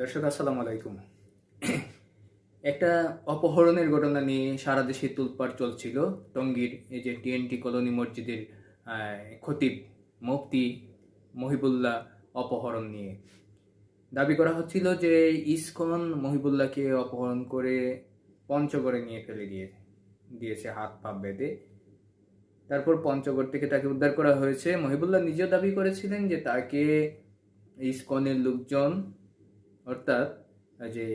দর্শক, আসসালামু আলাইকুম। একটা অপহরণের ঘটনা নিয়ে সারা দেশে তুলপাড় চলছিল। টঙ্গীর এই যে টিএনটি কলোনি মসজিদের খতিব মুফতি মহিবুল্লাহ অপহরণ নিয়ে। দাবি করা হচ্ছিল যে ইসকন মহিবুল্লাহকে অপহরণ করে পঞ্চগড়ে নিয়ে ফেলে দিয়ে, দিয়েছে হাত পা বেঁধে। তারপর পঞ্চগড় থেকে তাকে উদ্ধার করা হয়েছে। মহিবুল্লাহ নিজেও দাবি করেছিলেন যে তাকে ইসকনের লোকজন অর্থাৎ যে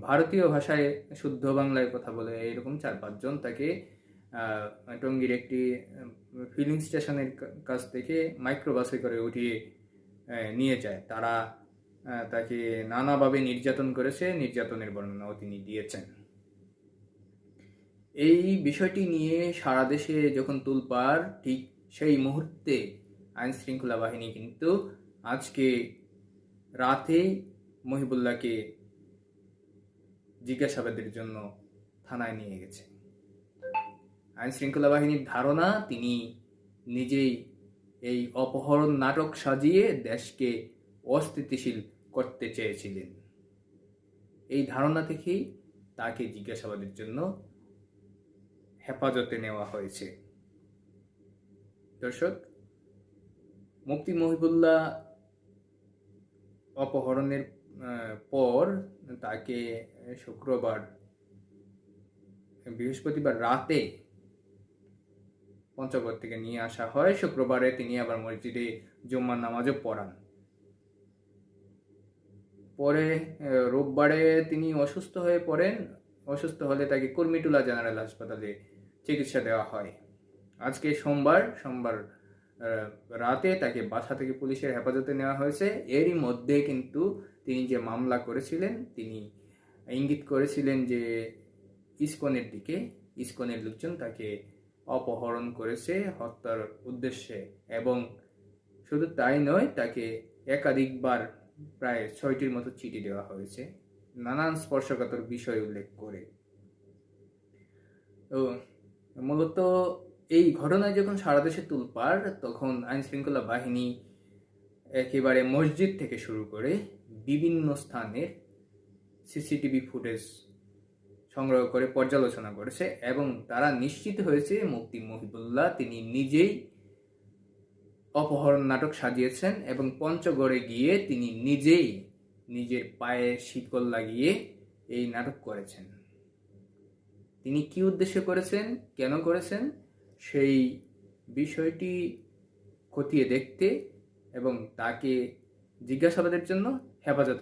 ভারতীয় ভাষায় শুদ্ধ বাংলায় কথা বলে এরকম চার পাঁচজন তাকে টঙ্গীর একটি ফিলিং স্টেশনের কাছ থেকে মাইক্রোবাসে করে উঠিয়ে নিয়ে যায়। তারা তাকে নানাভাবে নির্যাতন করেছে, নির্যাতনের বর্ণনাও তিনি দিয়েছেন। এই বিষয়টি নিয়ে সারা দেশে যখন তুলপার ঠিক সেই মুহূর্তে আইন শৃঙ্খলা বাহিনী কিন্তু আজকে রাতেই মহিবুল্লাহকে জিজ্ঞাসাবাদের জন্য থানায় নিয়ে গেছে। আইন শৃঙ্খলা বাহিনীর ধারণা, তিনি নিজেই এই অপহরণ নাটক সাজিয়ে দেশকে অস্থিতিশীল করতে চেয়েছিলেন। এই ধারণা থেকেই তাকে জিজ্ঞাসাবাদের জন্য হেফাজতে নেওয়া হয়েছে। দর্শক মুক্তি মহিবুল্লাহ অপহরণের পর তাকে শুক্রবার, বৃহস্পতিবার রাতে পঞ্চগড় থেকে নিয়ে আসা হয়। শুক্রবারে তিনি আবার মসজিদে জুম্মার নামাজও পড়ান। পরে রোববারে তিনি অসুস্থ হয়ে পড়েন। অসুস্থ হলে তাকে কুর্মিটুলা জেনারেল হাসপাতালে চিকিৎসা দেওয়া হয়। আজকে সোমবার সোমবার রাতে তাকে বাসা থেকে পুলিশের হেফাজতে নেওয়া হয়েছে। এরই মধ্যে কিন্তু তিনি যে মামলা করেছিলেন, তিনি ইঙ্গিত করেছিলেন যে ইসকনের দিকে, ইসকনের লোকজন তাকে অপহরণ করেছে হত্যার উদ্দেশ্যে এবং শুধু তাই নয়, তাকে একাধিকবার প্রায় ছয়টির মতো চিঠি দেওয়া হয়েছে। নানান স্পর্শকাতর বিষয় উল্লেখ করে। তো মূলত এই ঘটনায় যখন সারা দেশে তুলপার তখন আইন শৃঙ্খলা বাহিনী একেবারে মসজিদ থেকে শুরু করে বিভিন্ন স্থানের সিসিটিভি ফুটেজ সংগ্রহ করে, পর্যালোচনা করেছে এবং তারা নিশ্চিত হয়েছে মুফতি মহিবুল্লাহ তিনি নিজেই অপহরণ নাটক সাজিয়েছেন এবং পঞ্চগড়ে গিয়ে তিনি নিজেই নিজের পায়ে শিকল লাগিয়ে এই নাটক করেছেন। তিনি কি উদ্দেশ্যে করেছেন, কেন করেছেন? সেই বিষয়টি খতিয়ে দেখতে এবং তাকে জিজ্ঞাসাবাদের জন্য হেফাজতে